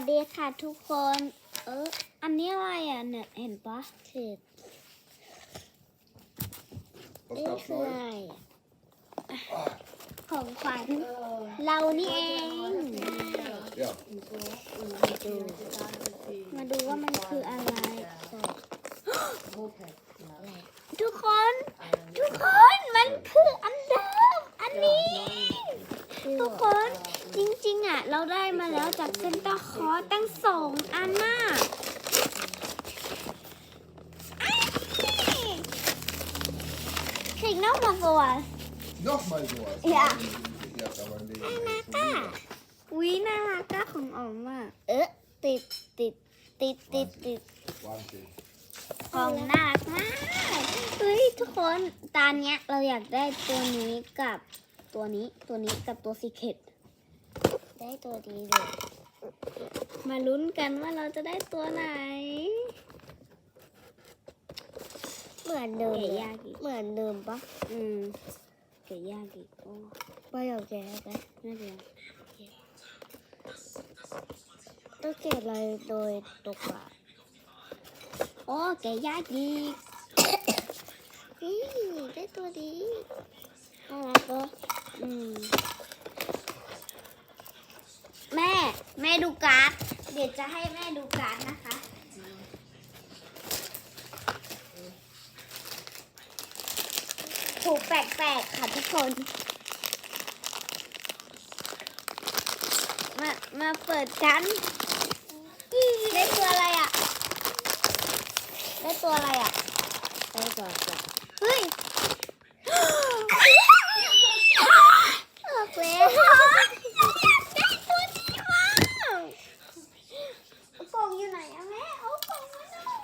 สดีค่ะทุกคน เออ อันนี้อะไรอะเนี่ย เห็นปะเห็ด Wat นี่ staat คือ mooi? อะไรอะของขวัญเรานี่เอง Ja. ดู มาดูว่ามันคืออะไร ใช่ ทุกคน ทุกคนมันคืออันเดิม อันนี้ ทุกคนจริงๆอะ เราได้มาแล้วจากเซนเตอร์คอร์ตั้ง สองอันน่ะถึงน้องมาก่อน Nog maar zoals. Ja. Ja, dat maar niet. ก้าวิน่ารักก้าของอ๋อมอะ เอ๊ะติดติดติดติดติด Waanzin. ของน่ารักมากเฮ้ยทุกคนตอนเนี้ยเราอยากได้ตัวนี้กับตัวนี้ตัวนี้กับตัวซีเคทได้ตัวดีเลย มาลุ้นกันว่าเราจะได้ตัวไหน เหมือนเดิมแกะเลยยากอีก เหมือนเดิมปะอืมเก๋ยากอีกโอ้ไม่อยากแกะไปน่าจะต้องแกะอะไรโดยตกปลาโอ้เก๋ยากอีก นี่ได้ตัวดีน่ารักปะอืม แม่ แม่ดูการ์ด เดี๋ยวจะให้แม่ดูการ์ดนะคะ ถูกแปลกๆค่ะทุกคน มา มาเปิดกันอื้อได้ตัวอะไรอะ ได้ตัวอะไรอะ ได้ตัวปลาเฮ้ย ออกแล้ ได้ ว ตัวนี้มาโป่งอยู่ไหนอะแม่เอาโป่งมาหน่อย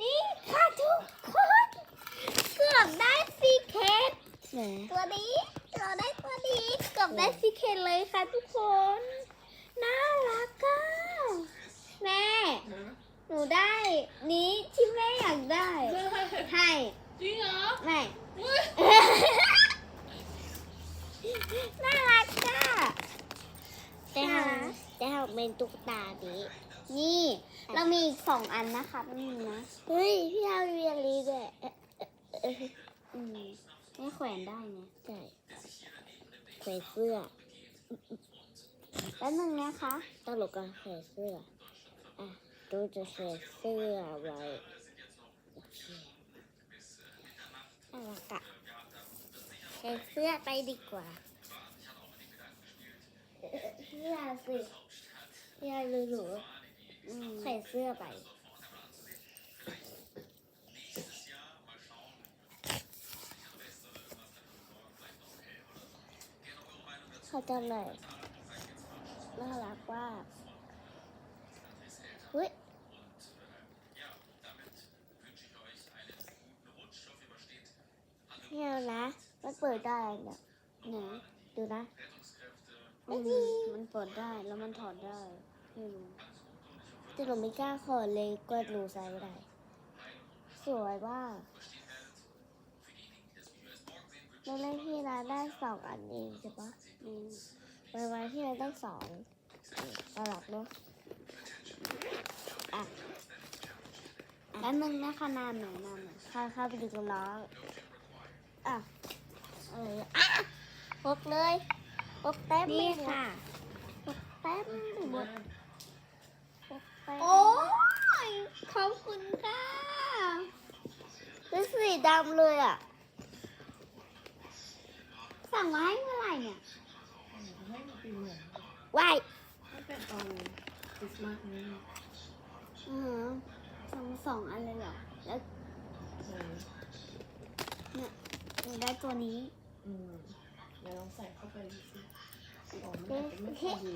นี่ค่ะทุกคนเกือบได้ซีเคท ไหน ตัวนี้ เราได้ตัวนี้เกือบได้ซีเคทเลยค่ะทุกคน น่ารักอะแม่ หนู ได้นี้ที่แม่อยากได้ ให้จริงเหรอแม่อุ๊ยน่ารักอะแต่น่าทรักำแต่ทำเป็นตุ๊กตานี้นี่ เรามีอีกสองอันนะคะแป๊บนึงนะเฮ้ยพี่เอาเรียนรีด้วยเอ๊ะเอ๊ะอืมไม่แขวนได้ไงใช่ใส่เสื้อแป๊บนึงนะคะตลกกันใส่เสื้ออะ ตูจะใส่เสื้อไว้โอเคน่ารักอะใส่เสื้อไปดีกว่าเสื้อสิยายรู้หนูอืมใส่เสื้อไปเขาจะหน่อยน่ารักมากเฮ้ย ไม่เอานะ มันเปิดได้นะไหนดูนะอืมมันเปิดได้แล้วมันถอดได้ไม่รู้แต่หนูไม่กล้าขอเลยกลัวหนูใส่ไม่ได้สวยมากแล้วเล่นที่ร้านได้สองอันเองใช่ปะอืมไปไว้ที่ร้านได้สองตลับเนาะแป๊บนึงนะคะนานหน่อยนานหน่อยเข้าเข้าไปดูกับน้อง อะเอออะพกเลยพกเต็มนี่เลยค่ะพกเต็มไปหมดพกเต็มโอ้ยขอบคุณค่ะเป็นสีดำเลยอะ สั่งมาให้เมื่อไหร่เนี่ยว้ายไม่เป็นตอนคริสต์มาสนี้อือฮะสั่งสองอันเลยเหรอแล้วเออ หนูได้ตัวนี้อืมเดี๋ยวลองใส่เข้าไปดูสิอ๋อมันอาจจะไม่พอดี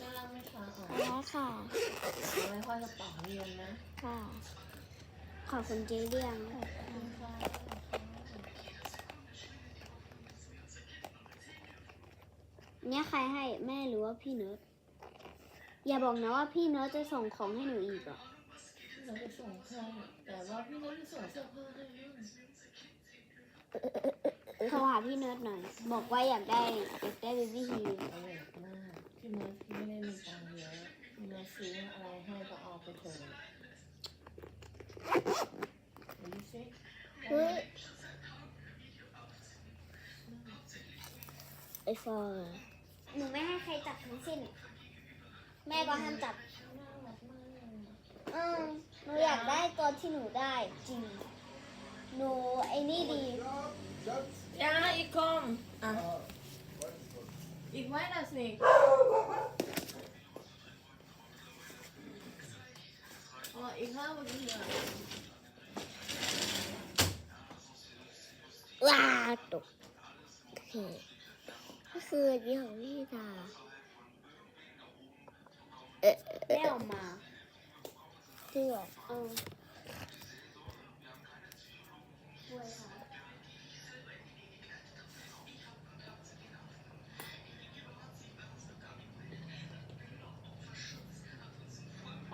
น่ารักไหมคะอ๋อแล้วค่ะเอาไว้ห้อยกระเป๋าเรียนนะค่ะ ขอบคุณเจ๊เรียงเนี่ยใครให้แม่หรือว่าพี่เนิร์ดอย่าบอกนะว่าพี่เนิร์ดจะส่งของให้หนูอีกอะพี่น้องจะส่งให้แต่ว่าพี่น้องจะส่งเสื้อผ้าให้ด้วย โทรหาพี่เนิร์ดหน่อย บอกว่าอยากได้อยากได้เบบี้ฮีอร่อยมากพี่เนิร์ดไม่ได้มีตังค์เยอะเนิร์ดซื้ออะไรให้ก็เอาไปเถอะดูสิเฮ้ยไอฟอร์หนูไม่ให้ใครจับทั้งสิ้นแม่ก็ห้ามจับอืมหนูอยากได้ตัวที่หนูได้จริง หนูไอ้นี่ดี Ja, ik kom. Ah. Ik weet dat niet. Oh, ik hou het niet. ว้าตกโอเคก็คืออันนี้ของพี่ดาเออเออเออ Wel, maar. จริงเหรอ เออ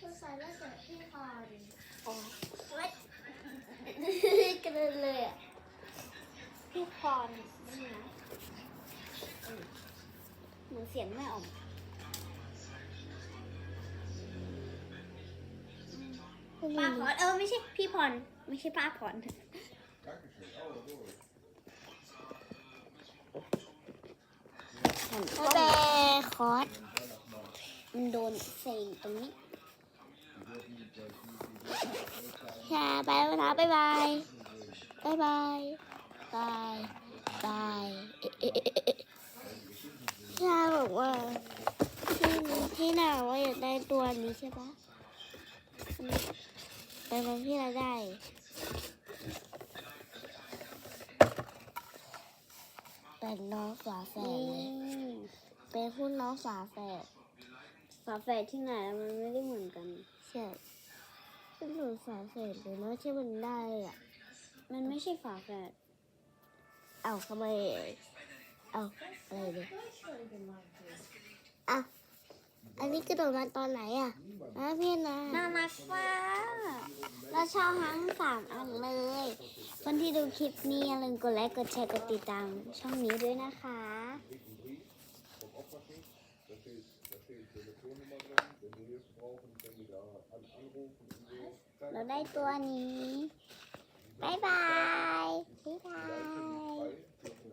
คือใส่แล้วแต่พี่พรอ๋อเว้ยกระเด็นเลยอะพี่พรนี่นะเหมือนเสียงแม่ออกป้าพรเออไม่ใช่พี่พรไม่ใช่ป้าพร Dankeschön. Oh, oh. หันกล้องแต่คอสมันโดนเซ็งตรงนี้ ชาไปแล้วนะบ๊ายบายบ๊ายบายบายบายเอ๊ะเอ๊ะเอ๊ะเอ๊ะชาบอกว่าที่ที่หนาว่าอยากได้ตัวนี้ใช่ปะแต่ตอนที่เราได้เป็นน้องฝาแฝดเลยเป็นหุ้นน้องฝาแฝดฝาแฝดที่ไหนมันไม่ได้เหมือนกันใช่ เป็นหนูฝาแฝดเลยเนาะที่มันได้อะ มันไม่ใช่ฝาแฝดเอ้าทำไมเอ้าอะไรเนี่ยก็ช่วยกันมาเลยอะอันนี้กระโดดมาตอนไหนอะนะพี่นะน่ารักมากเราชอบทั้งสามอันเลยคนที่ดูคลิปนี้อย่าลืมกดไลค์กดแชร์กดติดตามช่องนี้ด้วยนะคะ เราได้ตัวนี้บายบาย บ๊ายบาย